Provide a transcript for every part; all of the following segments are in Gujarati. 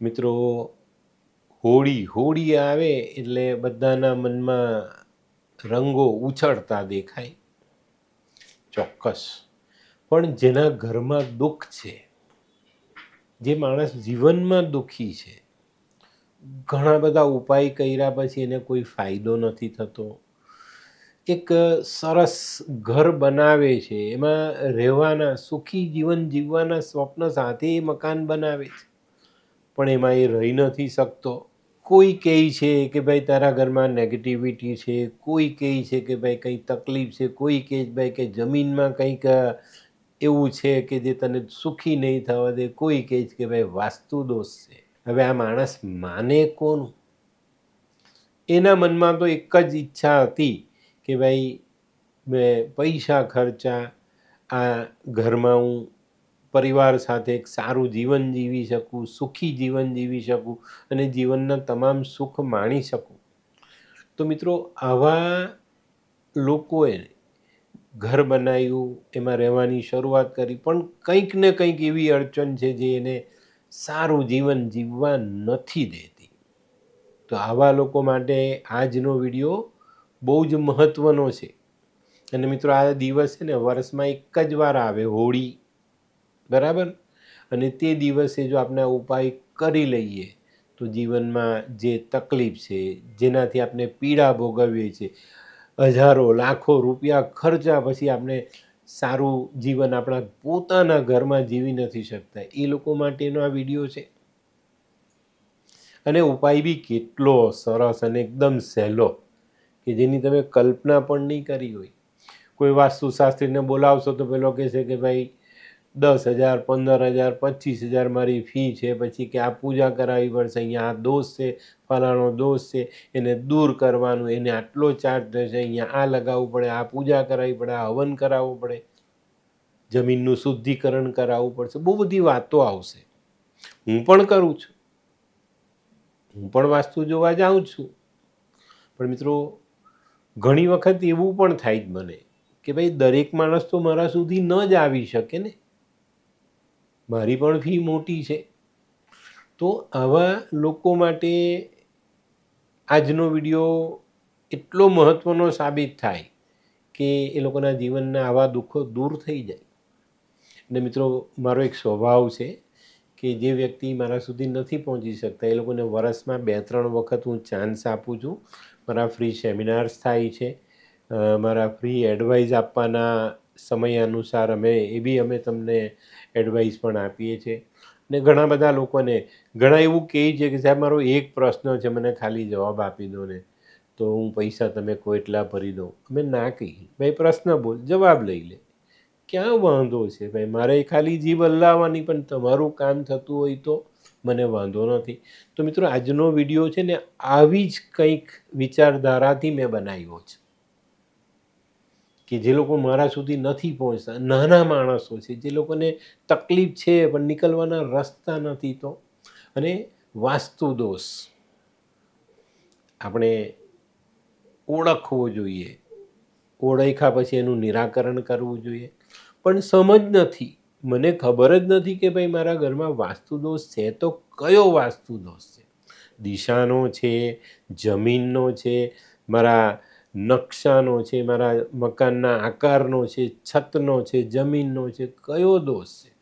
મિત્રો, હોળી હોળી આવે એટલે બધાના મનમાં રંગો ઉછળતા દેખાય. ચોક્કસ. પણ જેના ઘરમાં દુઃખ છે, જે માણસ જીવનમાં દુઃખી છે, ઘણા બધા ઉપાય કર્યા પછી એને કોઈ ફાયદો નથી થતો. એક સરસ ઘર બનાવે છે. એમાં રહેવાના, સુખી જીવન જીવવાના સ્વપ્ન સાથે એ મકાન બનાવે છે. પણ એમાં એ રહી નથી શકતો. કોઈ કહે છે કે ભાઈ તારા ઘરમાં નેગેટિવિટી છે, કોઈ કહે છે કે ભાઈ કંઈ તકલીફ છે, કોઈ કહે ભાઈ કે જમીનમાં કંઈક એવું છે કે જે તને સુખી નહીં થવા દે, કોઈ કહે છે કે ભાઈ વાસ્તુ દોષ છે. હવે આ માણસ માને કોનું એના મનમાં તો એક જ ઈચ્છા હતી કે ભાઈ, મેં પૈસા ખર્ચા આ ઘરમાં હું પરિવાર સાથે એક સારું જીવન જીવી શકું, સુખી જીવન જીવી શકું અને જીવનના તમામ સુખ માણી શકું. તો મિત્રો, આવા લોકોએ ઘર બનાવ્યું, એમાં રહેવાની શરૂઆત કરી, પણ કંઈક ને કંઈક એવી અડચણ છે જે એને સારું જીવન જીવવા નથી દેતી. તો આવા લોકો માટે આજનો વીડિયો બહુ જ મહત્ત્વનો છે. અને મિત્રો, આ દિવસ છે ને, વર્ષમાં એક જ વાર આવે હોળી. બરાબર? અને તે દિવસે જો આપણે ઉપાય કરી લઈએ, તો જીવનમાં જે તકલીફ છે, જેનાથી આપણે પીડા ભોગવીએ છીએ, હજારો, લાખો રૂપિયા ખર્ચા પછી આપણે સારું જીવન આપણા પોતાના ઘરમાં જીવી નથી શકતા. એ લોકો માટેનો આ વીડિયો છે. અને ઉપાય બી કેટલો સરસ અને એકદમ સહેલો, કે જેની તમે કલ્પના પણ નહીં કરી હોય. કોઈ વાસ્તુશાસ્ત્રીને બોલાવશો તો પેલો કહેશે કે ભાઈ દસ હજાર, પંદર હજાર, પચીસ હજાર મારી ફી છે. પછી કે આ પૂજા કરાવવી પડશે, અહીંયા આ દોષ છે, ફલાણો દોષ છે, એને દૂર કરવાનું, એને આટલો ચાર્જ થશે, અહીંયા આ લગાવવું પડે, આ પૂજા કરાવવી પડે, આ હવન કરાવવું પડે. જમીનનું શુદ્ધિકરણ કરાવવું પડશે, બહુ બધી વાતો આવશે. હું પણ કરું છું. હું પણ વાસ્તુ જોવા જાઉં છું. પણ મિત્રો, ઘણી વખત એવું પણ થાય જ મને કે ભાઈ દરેક માણસ તો મારા સુધી ન જ આવી શકે ને. મારી પણ ફી મોટી છે. તો આવા લોકો માટે આજનો વીડિયો એટલો મહત્ત્વનો સાબિત થાય કે એ લોકોના જીવનના આવા દુઃખો દૂર થઈ જાય. અને મિત્રો, મારો એક સ્વભાવ છે કે જે વ્યક્તિ મારા સુધી નથી પહોંચી શકતા, એ લોકોને વરસમાં બે ત્રણ વખત હું ચાન્સ આપું છું. મારા ફ્રી સેમિનાર્સ થાય છે. મારા ફ્રી એડવાઇસ આપવાના સમય અનુસાર અમે બી અમે તમને એડવાઇસ પણ આપીએ છીએ. ને ઘણા બધા લોકોને, ઘણા એવું કહે છે કે સાહેબ, મારો એક પ્રશ્ન છે, મને ખાલી જવાબ આપી દો ને. તો હું પૈસા તમે કોઈ એટલા ભરી દો અમે ના કહીએ. ભાઈ, પ્રશ્ન બોલ, જવાબ લઈ લે. ક્યાં વાંધો છે? ભાઈ, મારે ખાલી જીભ હલાવવાની, પણ તમારું કામ થતું હોય તો મને વાંધો નથી. તો મિત્રો, આજનો વીડિયો છે ને, આવી જ કંઈક વિચારધારાથી મેં બનાવ્યો છે. કે જે લોકો મારા સુધી નથી પહોંચતા, નાના માણસો છે, જે લોકોને તકલીફ છે પણ નીકળવાના રસ્તા નથી તો. અને વાસ્તુ દોષ. આપણે ઓળખવો જોઈએ. ઓળખ્યા પછી એનું નિરાકરણ કરવું જોઈએ. પણ સમજ નથી. મને ખબર જ નથી કે ભાઈ મારા ઘરમાં વાસ્તુ દોષ છે તો કયો વાસ્તુ દોષ છે? દિશાનો છે, જમીનનો છે, મારા નકશાનો છે, મારા મકાનના આકારનો છે, છતનો છે, જમીનનો છે, કયો દોષ છે?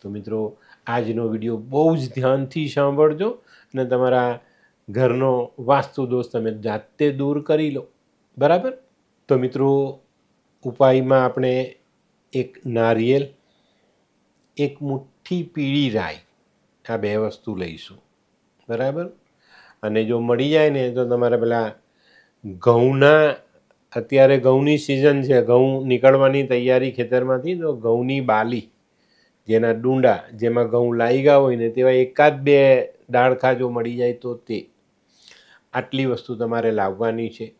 તો મિત્રો, આજનો વીડિયો બહુ જ ધ્યાનથી સાંભળજો અને તમારા ઘરનો વાસ્તુ દોષ તમે જાતે દૂર કરી લો. બરાબર? તો મિત્રો, ઉપાયમાં આપણે એક નારિયેલ, એક મુઠ્ઠી પીળી રાઈ, આ બે વસ્તુ લઈશું. બરાબર? અને જો મળી જાય ને, તો તમારે પેલા ઘઉંના, અત્યારે ઘઉંની સિઝન છે, ઘઉં નીકળવાની તૈયારી ખેતરમાંથી, તો ઘઉંની બાલી, જેના ડુંડા, જેમાં ઘઉં લાગ્યા હોય ને તેવા એકાદ બે ડાળખા જો મળી જાય તો તે. આટલી વસ્તુ તમારે લાવવાની છે.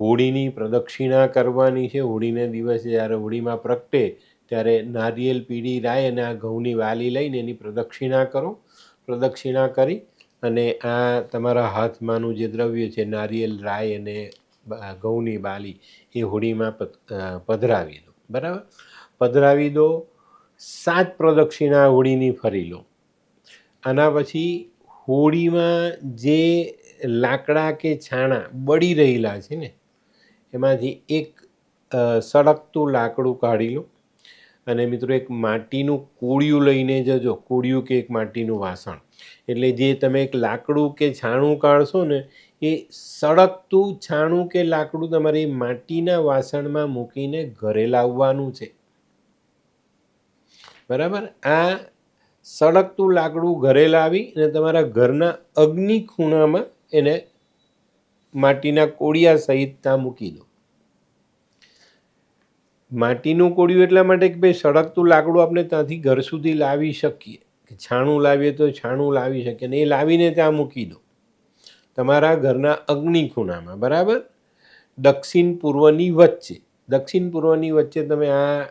હોળીની પ્રદક્ષિણા કરવાની છે. હોળીને દિવસે જ્યારે હોળીમાં પ્રગટે, ત્યારે નારિયેલ પીળી રાય અને આ ઘઉંની વાલી લઈને એની પ્રદક્ષિણા કરો. પ્રદક્ષિણા કરી અને આ તમારા હાથમાંનું જે દ્રવ્ય છે, નારિયેલ રાય અને ઘઉંની બાલી, એ હોળીમાં પધરાવી દો. બરાબર? પધરાવી દો, સાત પ્રદક્ષિણા હોળીની ફરી લો. આના પછી હોળીમાં જે લાકડા કે છાણા બળી રહેલા છે ને, એમાંથી એક સળગતું લાકડું કાઢી લો. અને મિત્રો એક માટીનું કોળિયું લઈને જજો. કોળિયું કે એક માટીનું વાસણ. એટલે જે તમે એક લાકડું કે છાણું કાઢશો ને, એ સળગતું છાણું કે લાકડું તમારે માટીના વાસણમાં મૂકીને ઘરે લાવવાનું છે. બરાબર? આ સળગતું લાકડું ઘરે લાવી અને તમારા ઘરના અગ્નિ ખૂણામાં એને માટીના કોળિયા સહિત ત્યાં મૂકી દો. માટીનું કોળિયું એટલા માટે કે ભાઈ સળગતું લાકડું આપણે ત્યાંથી ઘર સુધી લાવી શકીએ. કે છાણું લાવીએ તો છાણું લાવી શકીએ ને એ લાવીને ત્યાં મૂકી દો. તમારા ઘરના અગ્નિ ખૂણામાં, બરાબર? દક્ષિણ પૂર્વની વચ્ચે, દક્ષિણ પૂર્વની વચ્ચે તમે આ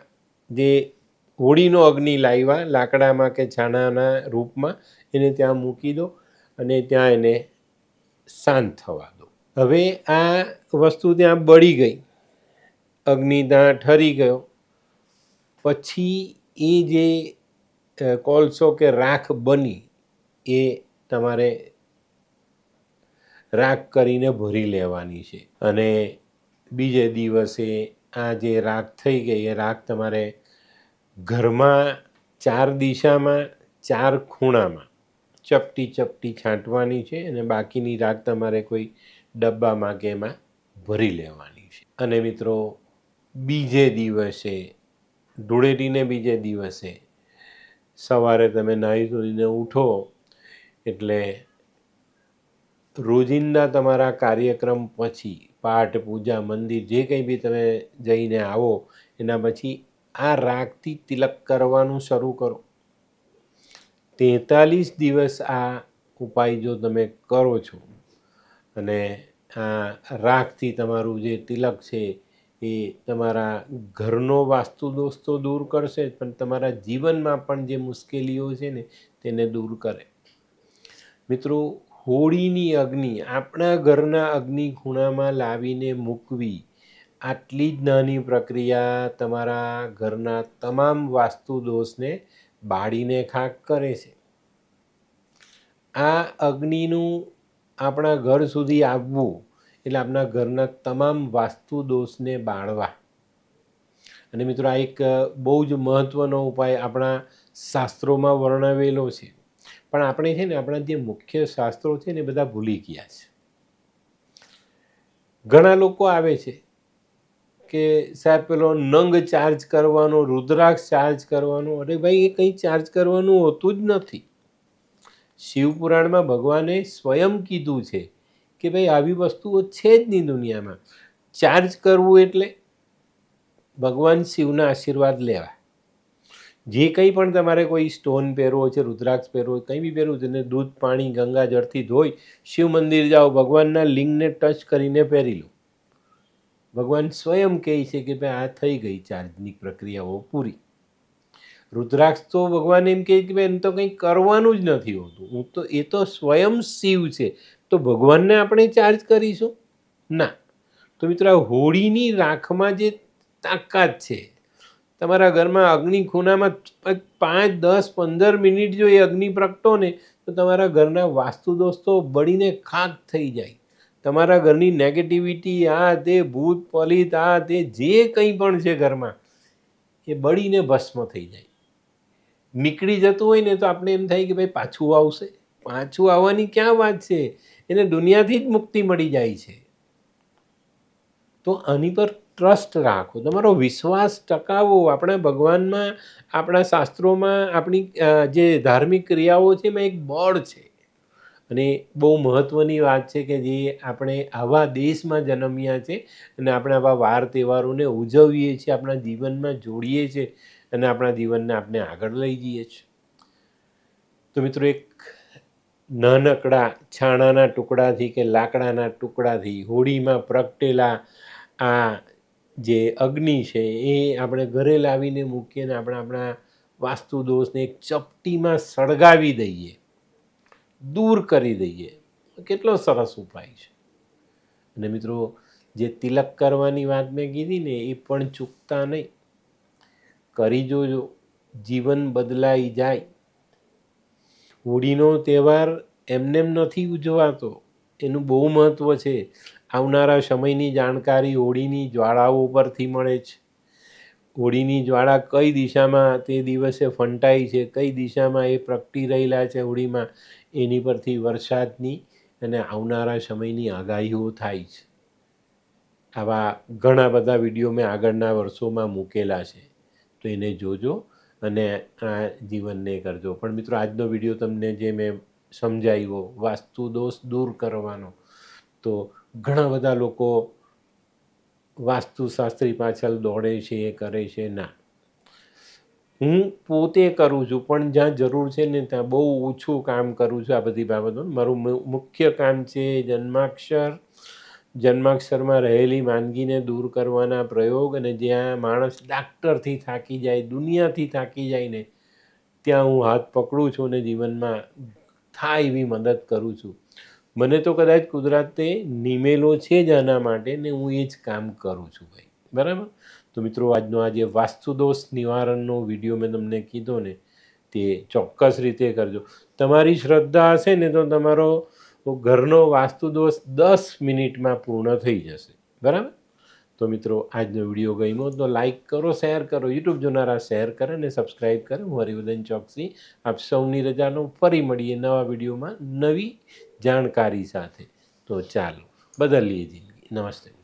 જે હોળીનો અગ્નિ લાવ્યા, લાકડામાં કે છાણાના રૂપમાં, એને ત્યાં મૂકી દો અને ત્યાં એને શાંત થવા દો. હવે આ વસ્તુ ત્યાં બળી ગઈ. અગ્નિ ત્યાં ઠરી ગયો. પછી એ જે કોલસો કે રાખ બની, એ તમારે રાખ કરીને ભરી લેવાની છે. અને બીજે દિવસે આ જે રાખ થઈ ગઈ, એ રાખ તમારે ઘરમાં ચાર દિશામાં, ચાર ખૂણામાં ચપટી ચપટી છાંટવાની છે અને બાકીની રાખ તમારે કોઈ ડબ્બામાં કે એમાં ભરી લેવાની છે. અને મિત્રો બીજે દિવસે, ધૂળેટીને બીજે દિવસે સવારે તમે નાહી ધોઈને ઉઠો, એટલે રોજિંદા તમારા કાર્યક્રમ પછી, પાઠ, પૂજા, મંદિર, જે કંઈ બી તમે જઈને આવો, એના પછી આ રાગથી તિલક કરવાનું શરૂ કરો. તેતાલીસ દિવસ આ ઉપાય જો તમે કરો છો, અને આ રાગથી તમારું જે તિલક છે એ તમારા ઘરનો વાસ્તુ દોષ તો દૂર કરશે જ પણ તમારા જીવનમાં પણ જે મુશ્કેલીઓ છે ને, તેને દૂર કરે. મિત્રો, હોળીની અગ્નિ આપણા ઘરના અગ્નિ ખૂણામાં લાવીને મૂકવી, આટલી જ નાની પ્રક્રિયા તમારા ઘરના તમામ વાસ્તુ દોષને બાળીને ખાક કરે છે. આ અગ્નિનું આપણા ઘર સુધી આવવું એટલે આપણા ઘરના તમામ વાસ્તુ દોષને બાળવા. અને મિત્રો આ એક બહુ જ મહત્ત્વનો ઉપાય આપણા શાસ્ત્રોમાં વર્ણવેલો છે. પણ આપણે છે ને, આપણા જે મુખ્ય શાસ્ત્રો છે ને બધા ભૂલી ગયા છે. ઘણા લોકો આવે છે કે સાહેબ, પેલો નંગ ચાર્જ કરવાનો, રુદ્રાક્ષ ચાર્જ કરવાનો, અરે ભાઈ, એ કંઈ ચાર્જ કરવાનું હોતું જ નથી. શિવપુરાણમાં ભગવાને સ્વયં કીધું છે કે ભાઈ આવી વસ્તુઓ છે જ નહીં દુનિયામાં. ચાર્જ કરવું એટલે ભગવાન શિવના આશીર્વાદ લેવા. જે કંઈ પણ તમારે કોઈ સ્ટોન પહેરવો છે, રુદ્રાક્ષ પહેરવો કંઈ બી પહેરવું છે ને દૂધ, પાણી, ગંગા જળથી ધોઈ શિવ મંદિર જાઓ, ભગવાનના લિંગને ટચ કરીને પહેરી લો. ભગવાન સ્વયં કહે છે કે ભાઈ આ થઈ ગઈ ચાર્જની પ્રક્રિયાઓ પૂરી. રુદ્રાક્ષ તો ભગવાન એમ કહે કે ભાઈ એમ તો કંઈ કરવાનું જ નથી હોતું. હું તો, એ તો સ્વયં શિવ છે. તો ભગવાનને આપણે ચાર્જ કરીશું? ના. તો મિત્રો, આ હોળીની રાખમાં જે તાકાત છે, તમારા ઘરમાં અગ્નિ ખૂણામાં પાંચ, દસ, પંદર મિનિટ જો એ અગ્નિ પ્રગટો ને, તો તમારા ઘરના વાસ્તુ દોસ્તો બળીને ખાક થઈ જાય. તમારા ઘરની નેગેટિવિટી આ તે ભૂત, પલિત, આ તે જે કંઈ પણ છે ઘરમાં, એ બળીને ભસ્મ થઈ જાય. નીકળી જતું હોય ને તો આપણે એમ થાય કે ભાઈ, પાછું આવશે. પાછું આવવાની ક્યાં વાત છે? એને દુનિયાથી જ મુક્તિ મળી જાય છે. તો આની પર ટ્રસ્ટ રાખો. તમારો વિશ્વાસ ટકાવો. આપણે ભગવાનમાં, આપણા શાસ્ત્રોમાં, આપણી જે ધાર્મિક ક્રિયાઓ છે એમાં એક બળ છે. અને બહુ મહત્ત્વની વાત છે કે જે આપણે આવા દેશમાં જન્મ્યા છે અને આપણે આવા વાર તહેવારોને ઉજવીએ છીએ, આપણા જીવનમાં જોડીએ છીએ અને આપણા જીવનને આપણે આગળ લઈ જઈએ છીએ. તો મિત્રો, એક નાનકડા, છાણાના ટુકડાથી કે લાકડાના ટુકડાથી હોળીમાં પ્રગટેલા આ જે અગ્નિ છે એ આપણે ઘરે લાવીને મૂકીએ ને આપણે આપણા વાસ્તુ દોષને એક ચપટીમાં સળગાવી દઈએ. દૂર કરી દઈએ. કેટલો સરસ ઉપાય છે. અને મિત્રો, જે તિલક કરવાની વાત મેં કીધી ને એ પણ ચૂકતા નહીં. કરી જોજો. જીવન બદલાઈ જાય. હોળીનો તહેવાર એમનેમ નથી ઉજવાતો. એનું બહુ મહત્ત્વ છે. આવનારા સમયની જાણકારી હોળીની જ્વાળાઓ પરથી મળે છે. હોળીની જ્વાળા કઈ દિશામાં તે દિવસે ફંટાઈ છે, કઈ દિશામાં એ પ્રગટી રહેલા છે હોળીમાં, એની પરથી વરસાદની અને આવનારા સમયની આગાહીઓ થાય છે. આવા ઘણા બધા વીડિયો મેં આગળના વર્ષોમાં મૂકેલા છે. તો એને જોજો. અને આ જીવનને કરજો. પણ મિત્રો, આજનો વીડિયો તમને જે મેં સમજાવ્યો, વાસ્તુ દોષ દૂર કરવાનો, તો ઘણા બધા લોકો વાસ્તુશાસ્ત્રી પાછળ દોડે છે, એ કરે છે, ના. હું પોતે કરું છું, પણ જ્યાં જરૂર છે ને ત્યાં બહુ ઓછું કામ કરું છું આ બધી બાબતો મારું મુખ્ય કામ છે જન્માક્ષર જન્માક્ષરમાં રહેલી માંદગીને દૂર કરવાના પ્રયોગ અને જ્યાં માણસ ડાક્ટરથી થાકી જાય, દુનિયાથી થાકી જાય ને, ત્યાં હું હાથ પકડું છું અને જીવનમાં થાય એવી મદદ કરું છું. મને તો કદાચ કુદરતે નિમેલો છે જ આના માટે ને હું એ જ કામ કરું છું ભાઈ. બરાબર? તો મિત્રો, આજનો આ જે વાસ્તુદોષ નિવારણનો વીડિયો મેં તમને કીધો ને, તે ચોક્કસ રીતે કરજો. તમારી શ્રદ્ધા હશે ને તો તમારો ઘરનો વાસ્તુદોષ દસ મિનિટમાં પૂર્ણ થઈ જશે. બરાબર? તો મિત્રો, આજનો વીડિયો ગમ્યો તો લાઇક કરો શેર કરો યુટ્યુબ જોનારા શેર કરે અને સબસ્ક્રાઈબ કરે. હું હરિવદન ચોકસી આપ સૌની રજાનો ફરી મળીએ નવા વિડીયોમાં નવી જાણકારી સાથે. તો ચાલો, બદલીએ જિંદગી. નમસ્તે.